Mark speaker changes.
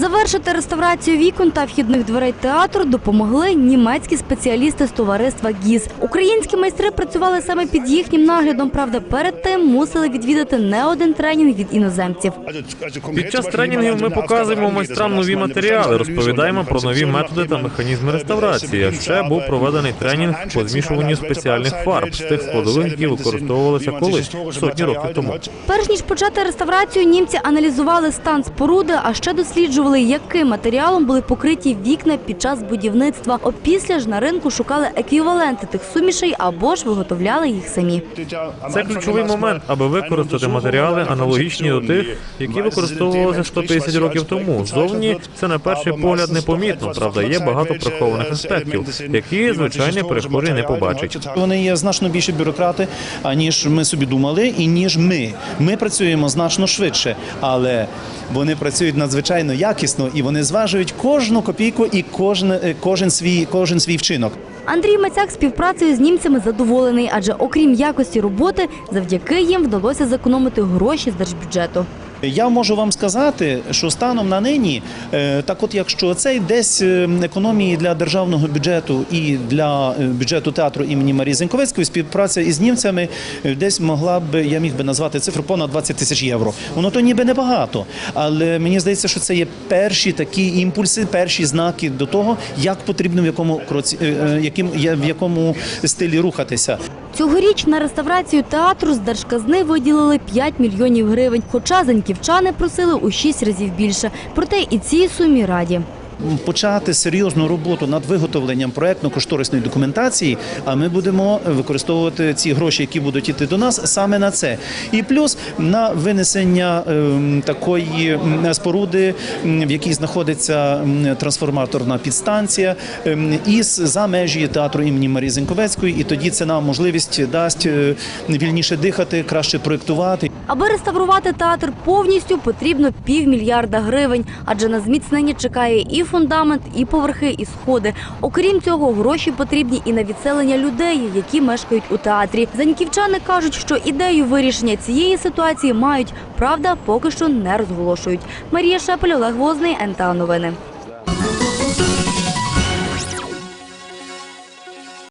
Speaker 1: Завершити реставрацію вікон та вхідних дверей театру допомогли німецькі спеціалісти з товариства ГІЗ. Українські майстри працювали саме під їхнім наглядом. Правда, перед тим мусили відвідати не один тренінг від іноземців.
Speaker 2: Під час тренінгів ми показуємо майстрам нові матеріали, розповідаємо про нові методи та механізми реставрації. Ще був проведений тренінг по змішуванню спеціальних фарб з тих складових, які використовувалися колись сотні років тому.
Speaker 1: Перш ніж почати реставрацію, німці аналізували стан споруди, а ще досліджували, яким матеріалом були покриті вікна під час будівництва. Опісля ж на ринку шукали еквіваленти тих сумішей або ж виготовляли їх самі.
Speaker 2: Це ключовий момент, аби використати матеріали аналогічні до тих, які використовувалися 150 років тому. Зовні це на перший погляд непомітно. Правда, є багато прихованих аспектів, які звичайний перехожий не побачить.
Speaker 3: Вони є значно більше бюрократи, аніж ми собі думали, і ніж ми. Ми працюємо значно швидше, але вони працюють надзвичайно якісно і вони зважують кожну копійку і кожен, е, кожен свій кожен свій вчинок.
Speaker 1: Андрій Мацяк співпрацею з німцями задоволений, адже окрім якості роботи, завдяки їм вдалося зекономити гроші з держбюджету.
Speaker 3: Я можу вам сказати, що станом на нині, е, так от якщо це десь е, економії для державного бюджету і для е, бюджету театру імені Марії Зеньковецької, співпраця із німцями десь могла б, я міг би назвати цифру понад 20 тисяч євро. Воно то ніби небагато, але мені здається, що це є перші такі імпульси, перші знаки до того, як потрібно в якому кроці, яким в якому стилі рухатися.
Speaker 1: Цьогоріч на реставрацію театру з держказни виділили 5 мільйонів гривень, хоча заньківчани просили у 6 разів більше. Проте і цій сумі раді.
Speaker 3: почати серйозну роботу над виготовленням проектно-кошторисної документації. А ми будемо використовувати ці гроші, які будуть іти до нас, саме на це. І плюс на винесення ем, такої споруди, в якій знаходиться трансформаторна підстанція, ем, із за межі театру імені Марії Зеньковецької. І тоді це нам можливість дасть е, вільніше дихати, краще проектувати.
Speaker 1: Аби реставрувати театр повністю, потрібно півмільярда гривень, адже на зміцнення чекає і фундамент, і поверхи, і сходи. Окрім цього, гроші потрібні і на відселення людей, які мешкають у театрі. Заньківчани кажуть, що ідею вирішення цієї ситуації мають. Правда, поки що не розголошують. Марія Шепель, Олег Возний, НТА Новини.